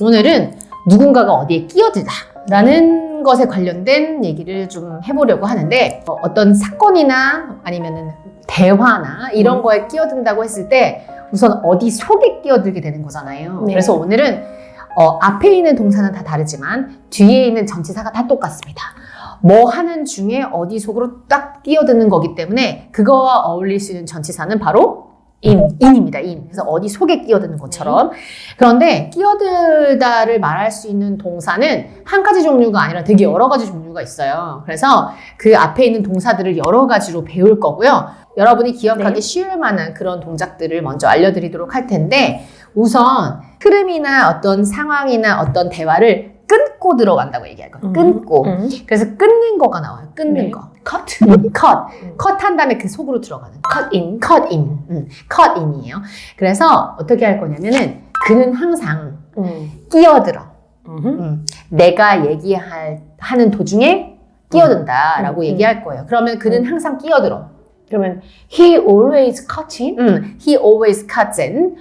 오늘은 누군가가 어디에 끼어들다 라는 것에 관련된 얘기를 좀 해보려고 하는데 어, 어떤 사건이나 아니면은 대화나 이런 음. 거에 끼어든다고 했을 때 우선 어디 속에 끼어들게 되는 거잖아요. 네. 그래서 오늘은 어, 앞에 있는 동사는 다 다르지만 뒤에 있는 전치사가 다 똑같습니다. 뭐 하는 중에 어디 속으로 딱 끼어드는 거기 때문에 그거와 어울릴 수 있는 전치사는 바로 in, in입니다. in. 그래서 어디 속에 끼어드는 것처럼. 그런데 끼어들다를 말할 수 있는 동사는 한 가지 종류가 아니라 되게 여러 가지 종류가 있어요. 그래서 그 앞에 있는 동사들을 여러 가지로 배울 거고요. 여러분이 기억하기 네. 쉬울 만한 그런 동작들을 먼저 알려드리도록 할 텐데 우선 흐름이나 어떤 상황이나 어떤 대화를 끊고 들어간다고 얘기할 거예요. 음. 끊고. 음. 그래서 끊는 거가 나와요. 끊는 네. 거. cut. cut. cut 한 다음에 그 속으로 들어가는. cut in. cut in. 음, cut in이에요. 그래서 어떻게 할 거냐면은 그는 항상 음. 끼어들어. 음. 음, 내가 얘기할 하는 도중에 끼어든다라고 음, 음. 얘기할 거예요. 그러면 그는 항상 끼어들어. 그러면 he always cutting. 음, he always cuts in.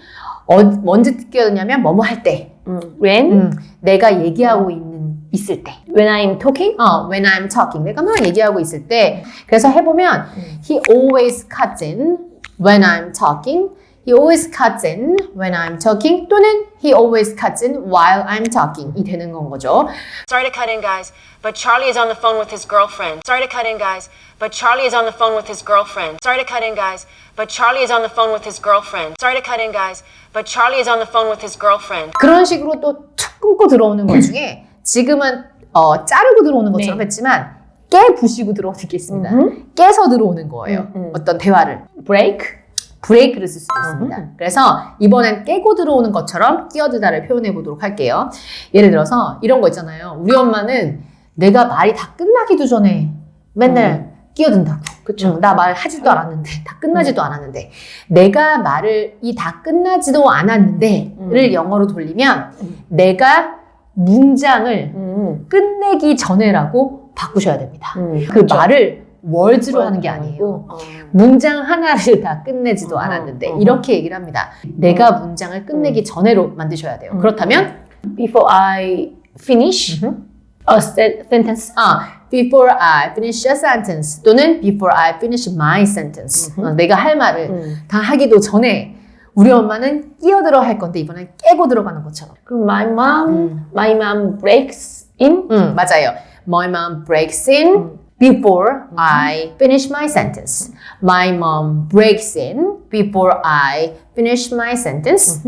어, 언제 끼어드냐면 뭐뭐 할 때. 음. When 음, 내가 얘기하고 있는 있을 때. when I'm talking. 어, when I'm talking. 내가 막 얘기하고 있을 때. 그래서 해보면 he always cuts in when I'm talking. He always cuts in when I'm talking. 또는 he always cuts in while I'm talking. 이 되는 건 거죠. Sorry to cut in, guys, but Charlie is on the phone with his girlfriend. Sorry to cut in, guys, but Charlie is on the phone with his girlfriend. Sorry to cut in, guys, but Charlie is on the phone with his girlfriend. Sorry to cut in, guys, but Charlie is on the phone with his girlfriend. 그런 식으로 또 툭 끊고 들어오는 것 중에 지금은 어, 자르고 들어오는 것처럼 네. 했지만 깨 부시고 들어오는 게 있습니다. 음흠. 깨서 들어오는 거예요. 음, 음. 어떤 대화를. break. 브레이크를 쓸 수도 있습니다. 음흠. 그래서 이번엔 깨고 들어오는 것처럼 끼어들다를 표현해 보도록 할게요. 예를 들어서 이런 거 있잖아요. 우리 엄마는 내가 말이 다 끝나기도 전에 맨날 끼어든다고. 그쵸. 나말 하지도 않았는데, 다 끝나지도 않았는데, 내가 말을 이 다 끝나지도 않았는데를 음. 영어로 돌리면 음. 내가 문장을 음. 끝내기 전에라고 바꾸셔야 됩니다. 음. 그 말을 월즈로 하는 게 아니에요. 어. 문장 하나를 다 끝내지도 어, 않았는데 어. 이렇게 얘기를 합니다. 내가 문장을 끝내기 전에로 만드셔야 돼요. 음. 그렇다면 Before I finish 음. a se- sentence. 아, before I finish a sentence 또는 before I finish my sentence 음흠. 어, 내가 할 말을 음. 다 하기도 전에 우리 엄마는 끼어들어 할 건데 이번엔 깨고 들어가는 것처럼 그럼 my mom, 음. my mom breaks in. 음, 맞아요. My mom breaks in 음. before I finish my sentence. My mom breaks in before I finish my sentence.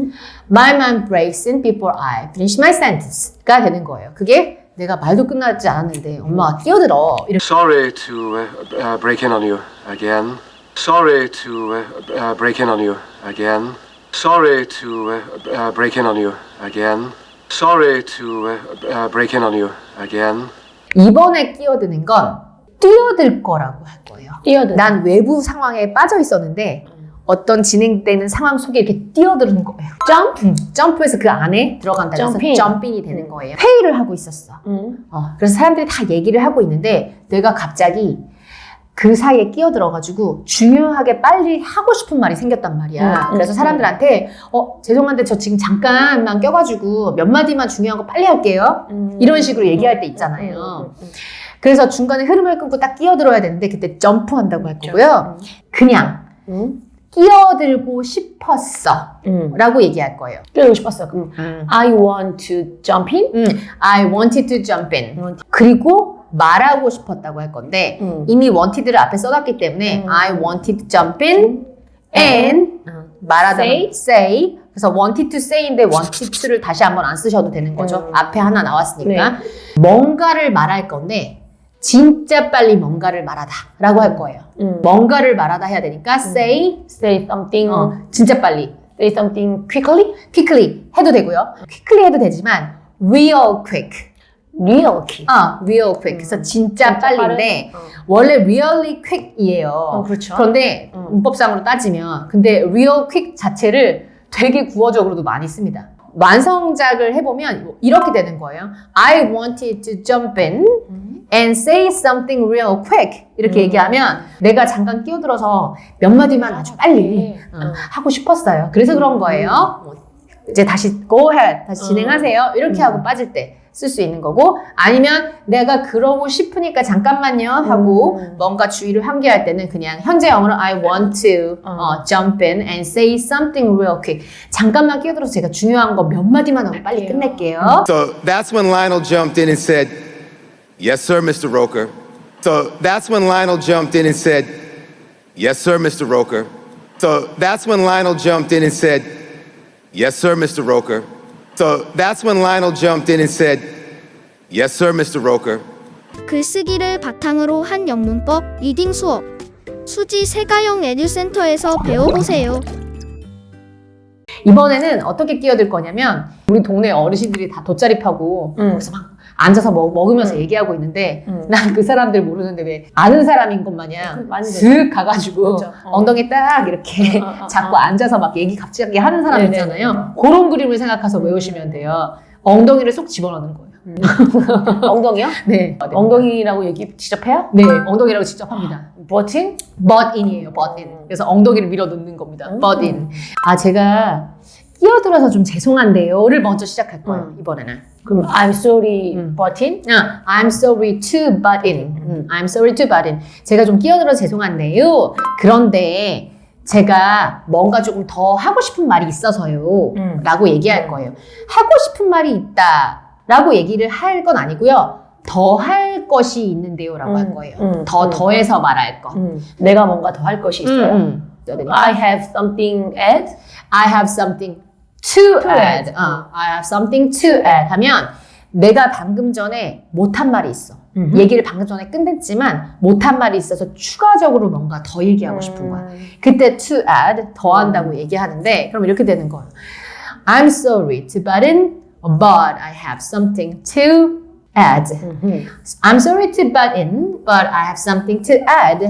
My mom breaks in before I finish my sentence가 되는 거예요. 그게 내가 말도 끝나지 않았는데 엄마가 끼어들어. 이렇게 Sorry to uh, uh, break in on you again. Sorry to uh, uh, break in on you again. Sorry to uh, uh, break in on you again. Sorry to uh, uh, break in on you again. 이번에 끼어드는 건 뛰어들 거라고 할 거예요. 뛰어든. 난 외부 상황에 빠져 있었는데 어떤 진행되는 상황 속에 이렇게 뛰어드는 거예요. jump. 음, 점프해서 그 안에 들어간다고 해서 점핑. 점핑이 되는 거예요. 회의를 하고 있었어. 음. 어, 그래서 사람들이 다 얘기를 하고 있는데 내가 갑자기 그 사이에 끼어들어가지고 중요하게 빨리 하고 싶은 말이 생겼단 말이야. 음, 그래서 음, 사람들한테 어 죄송한데 저 지금 잠깐만 껴가지고 몇 마디만 중요한 거 빨리 할게요. 음. 이런 식으로 얘기할 때 있잖아요. 그래서 중간에 흐름을 끊고 딱 끼어들어야 되는데 그때 점프한다고 할 거고요. 그냥 음. 끼어들고 싶었어. 음. 라고 얘기할 거예요. 뛰어들고 싶었어. 그럼 I want to jump in. 음, I wanted to jump in. Want- 그리고 말하고 싶었다고 할 건데 음. 이미 wanted를 앞에 써놨기 때문에 음. I wanted to jump in and 음. 말하다 Say. say 그래서 wanted to say인데 wanted to를 다시 한번 안 쓰셔도 되는 거죠. 음. 앞에 하나 나왔으니까 뭔가를 말할 건데 진짜 빨리 뭔가를 말하다라고 할 거예요. 음. 뭔가를 말하다 해야 되니까 say Say something. 어, 진짜 빨리 Say something quickly. quickly 해도 되고요. quickly 해도 되지만 real quick Real quick. 아, real quick. 그래서 진짜, 진짜 빨리인데 빠른? 어. 원래 really quick이에요. 어, 그렇죠. 그런데 음. 문법상으로 따지면 근데 real quick 자체를 되게 구어적으로도 많이 씁니다. 완성작을 해보면 이렇게 되는 거예요. I wanted to jump in and say something real quick 이렇게 음. 얘기하면 내가 잠깐 끼어들어서 몇 마디만 아주 빨리 네. 어, 음. 하고 싶었어요. 그래서 그런 거예요. 뭐, 이제 다시 go ahead 다시 진행하세요 이렇게 하고 빠질 때 쓸 수 있는 거고 아니면 내가 그러고 싶으니까 잠깐만요 하고 뭔가 주의를 환기할 때는 그냥 현재 영어로 I want to 어, jump in and say something real quick 잠깐만 끼어들어서 제가 중요한 거 몇 마디만 하고 빨리 끝낼게요 So that's when Lionel jumped in and said, Yes, sir, Mr. Roker. So that's when Lionel jumped in and said, Yes, sir, Mr. Roker. So that's when Lionel jumped in and said, Yes, sir, Mr. Roker. So that's when Lionel jumped in and said, Yes, sir, Mr. Roker. 글쓰기를 바탕으로 한 영문법 리딩 수업 수지 세가영 에듀센터에서 배워보세요. 이번에는 어떻게 끼어들 거냐면 우리 동네 어르신들이 다 돗자리파고 그래서 막 앉아서 먹, 먹으면서 얘기하고 있는데 난 그 사람들 모르는데 왜 아는 사람인 것 마냥 많이 슥 가가지고 그렇죠. 어. 엉덩이 딱 이렇게 어, 어, 어, 잡고 어. 앉아서 막 얘기 갑자기 하는 사람 네네. 있잖아요 그런 그림을 생각해서 외우시면 돼요 엉덩이를 쏙 집어넣는 거예요 엉덩이요? 네 엉덩이라고 얘기 직접 해요? 네 엉덩이라고 직접 합니다 버팅? butt in이에요, butt in. 그래서 엉덩이를 밀어 넣는 겁니다. butt in. 아, 제가 끼어들어서 좀 죄송한데요를 먼저 시작할 거예요, 이번에는. 그럼 I'm sorry, 버팅? 아, I'm sorry to butt in. 음, I'm sorry to butt in. 제가 좀 끼어들어서 죄송한데요. 그런데 제가 뭔가 조금 더 하고 싶은 말이 있어서요. 음. 라고 얘기할 거예요. 하고 싶은 말이 있다. 라고 얘기를 할 건 아니고요. 더 할 것이 있는데요. 라고 할 음, 거예요. 음, 더 음. 더해서 말할 거. 음, 내가 뭔가 더 할 것이 있어요. 음, 음. I have something add. I have something to, To add. add. 어, I have something to add 하면 내가 방금 전에 못한 말이 있어. 얘기를 방금 전에 끝냈지만 못한 말이 있어서 추가적으로 뭔가 더 얘기하고 싶은 거야. 그때 to add 더한다고 얘기하는데 그럼 이렇게 되는 거예요. I'm sorry to butt in, but I have something to add. I'm sorry to butt in, but I have something to add.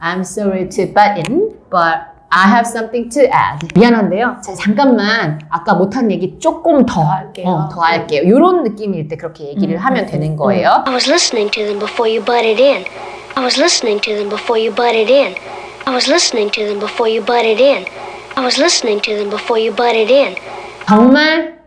I'm sorry to butt in, but I have something to add. 미안한데요. 제가 잠깐만 아까 못한 얘기 조금 더, 할게요. 어, 더 할게요. 이런 느낌일 때 그렇게 얘기를 하면 되는 거예요. I was listening to them before you butted in. I was listening to them before you butted in. I was listening to them before you butted in. I was listening to them before you butted in. 정말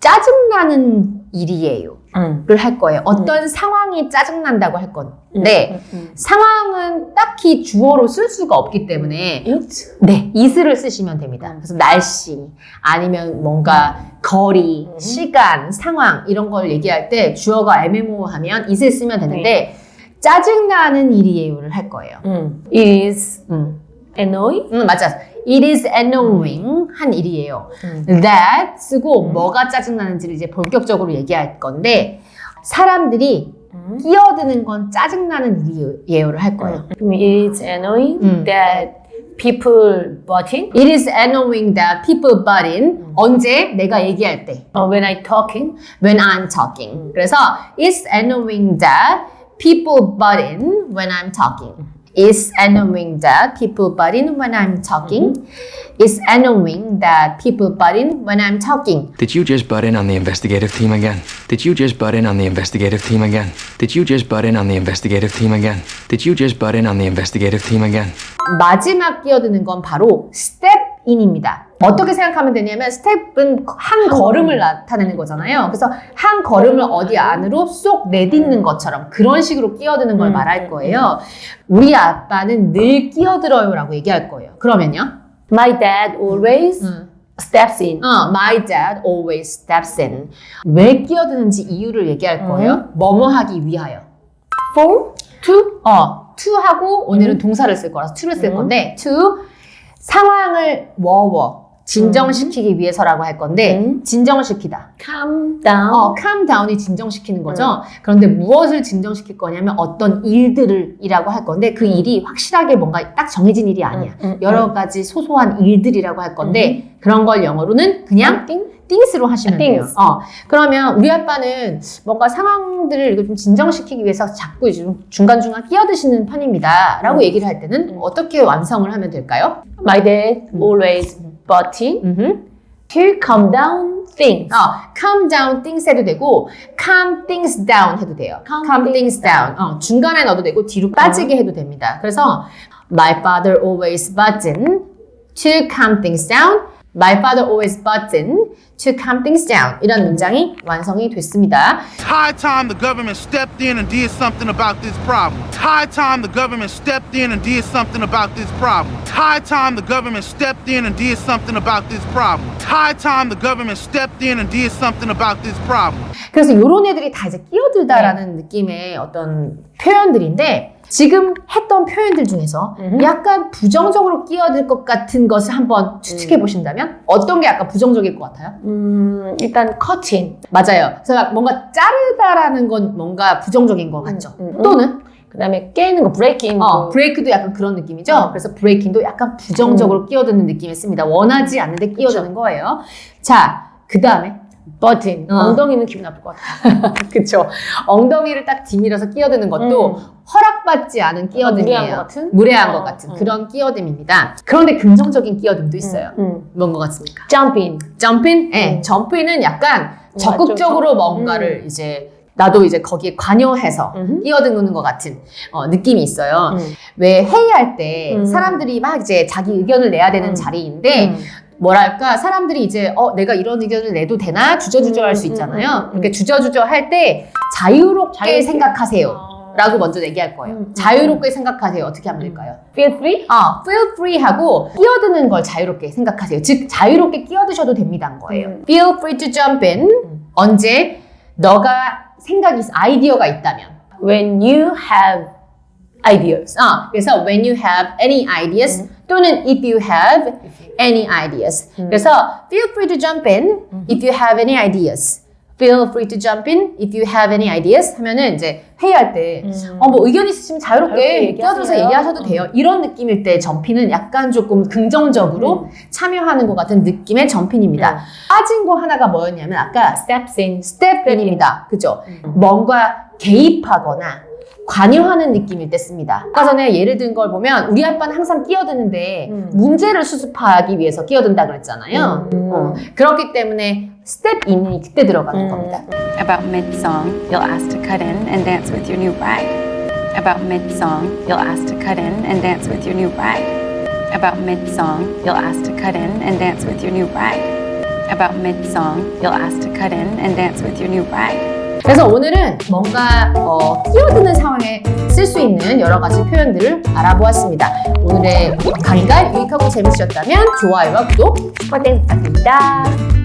짜증나는 일이에요. 음. 를할 거예요. 어떤 상황이 짜증난다고 할 건데 상황은 딱히 주어로 쓸 수가 없기 때문에 It? 네, it을 쓰시면 됩니다. 그래서 날씨 아니면 뭔가 거리, 시간, 상황 이런 걸 얘기할 때 주어가 애매모호하면 it을 쓰면 되는데 짜증나는 일이에요를 할 거예요. 음. Is 음. Annoying. 음, 맞아. It is annoying 한 일이에요. That 쓰고 뭐가 짜증나는지를 이제 본격적으로 얘기할 건데 사람들이 끼어드는 건 짜증나는 일이에요를 할 거예요. 그럼 It is annoying 음. that people butting. It is annoying that people butt in. 언제? 내가 얘기할 때. Uh, when I talking. When I'm talking. 그래서 it's annoying that people butt in when I'm talking. It's annoying that people butt in when I'm talking. It's annoying that people butt in when I'm talking. Did you just butt in on the investigative team again? Did you just butt in on the investigative team again? Did you just butt in on the investigative team again? Did you just butt in on the investigative team again? 마지막 끼어드는 건 바로 stepin입니다. 어떻게 생각하면 되냐면 step은 한 걸음을 나타내는 거잖아요. 그래서 한 걸음을 어디 안으로 쏙 내딛는 것처럼 그런 식으로 끼어드는 걸 말할 거예요. 우리 아빠는 늘 끼어들어요라고 얘기할 거예요. 그러면요? My dad always steps in. 어, my dad always steps in. 왜 끼어드는지 이유를 얘기할 거예요. 뭐뭐 하기 위하여. For? To? 어, to 하고 오늘은 동사를 쓸 거라서 to를 쓸 건데 to 상황을 워워 진정시키기 위해서라고 할 건데 음. 진정시키다. Calm down. 어, calm down이 진정시키는 거죠. 그런데 무엇을 진정시킬 거냐면 어떤 일들을 이라고 할 건데 그 일이 확실하게 뭔가 딱 정해진 일이 아니야. 음, 여러 가지 소소한 일들이라고 할 건데 그런 걸 영어로는 그냥 띵스로 하시면 돼요. things. 어, 그러면 우리 아빠는 뭔가 상황들을 좀 진정시키기 위해서 자꾸 좀 중간중간 끼어드시는 편입니다. 라고 얘기를 할 때는 어떻게 완성을 하면 될까요? My dad always butting 음흠. to calm down things. 어, calm down things 해도 되고 calm things down 해도 돼요. calm, things down. 어, 중간에 넣어도 되고 뒤로 빠지게 해도 됩니다. 그래서 my father always button to calm things down. My father always button to calm things down. 이런 문장이 완성이 됐습니다. It's high time the government stepped in and did something about this problem. It's high time the government stepped in and did something about this problem. It's high time the government stepped in and did something about this problem. It's high time the government stepped in and did something about this problem. 그래서 이런 애들이 다 이제 끼어들다라는 느낌의 어떤 표현들인데 지금 했던 표현들 중에서 약간 부정적으로 끼어들 것 같은 것을 한번 추측해 보신다면 어떤 게 약간 부정적일 것 같아요? 음, 일단 cutting. 맞아요. 그래서 뭔가 자르다라는 건 뭔가 부정적인 것 같죠. 음, 음. 또는 그다음에 깨는 거 breaking. 어, 브레이크도 약간 그런 느낌이죠. 그래서 브레이킹도 약간 부정적으로 끼어드는 느낌을 씁니다. 원하지 않는데 끼어드는 거예요. 자, 그 다음에 button. 어. 엉덩이는 기분 나쁠 것 같아. 그쵸. 엉덩이를 딱 뒤밀어서 끼어드는 것도 허락받지 않은 끼어듦이에요. 무례한 것 같은? 무례한 어, 것 같은 어. 그런 끼어듦입니다. 그런데 긍정적인 끼어듦도 있어요. 음. 뭔 것 같습니까? jumping. 점핀? 네, 점핀은 약간 적극적으로 뭔가를 이제 나도 이제 거기에 관여해서 음흠. 끼어드는 것 같은 어, 느낌이 있어요. 음. 왜 회의할 때 음. 사람들이 막 이제 자기 의견을 내야 되는 음. 자리인데 음. 뭐랄까 사람들이 이제 어 내가 이런 의견을 내도 되나 주저주저 할수 음, 있잖아요. 음, 음, 음. 이렇게 주저주저 할 때 자유롭게, 자유롭게. 생각하세요. 어. 라고 먼저 얘기할 거예요. 음, 음, 자유롭게 생각하세요. 어떻게 하면 될까요? feel free? 아, feel free 하고 끼어드는 걸 자유롭게 생각하세요. 즉, 자유롭게 끼어드셔도 됩니다는 거예요. 음. feel free to jump in. 언제 너가 생각이, 있- 아이디어가 있다면. When you have ideas. 아, 그래서 when you have any ideas 또는 if you have any ideas. 그래서 feel free to jump in if you have any ideas. Feel free to jump in if you have any ideas 하면은 이제 회의할 때, 어, 뭐 의견 있으시면 자유롭게 자유롭게 끼어들어서 얘기하세요. 얘기하셔도 돼요. 이런 느낌일 때 점핀은 약간 조금 긍정적으로 참여하는 것 같은 느낌의 점핀입니다. 빠진 거 하나가 뭐였냐면 아까 steps in. 스텝 인입니다. 그죠? 뭔가 개입하거나 관여하는 느낌일 때 씁니다. 아까 전에 예를 든 걸 보면 우리 아빠는 항상 끼어드는데 문제를 수습하기 위해서 끼어든다 그랬잖아요. 어, 그렇기 때문에 스텝 인이 그때 들어가는 겁니다. About mid-song, you'll ask to cut in and dance with your new bride. About mid-song, you'll ask to cut in and dance with your new bride. About mid-song, you'll ask to cut in and dance with your new bride. About mid-song, you'll ask to cut in and dance with your new bride. 그래서 오늘은 뭔가 어, 끼어드는 상황에 쓸 수 있는 여러 가지 표현들을 알아보았습니다. 오늘의 강의가 유익하고 재밌으셨다면 좋아요와 구독 땡스 부탁드립니다.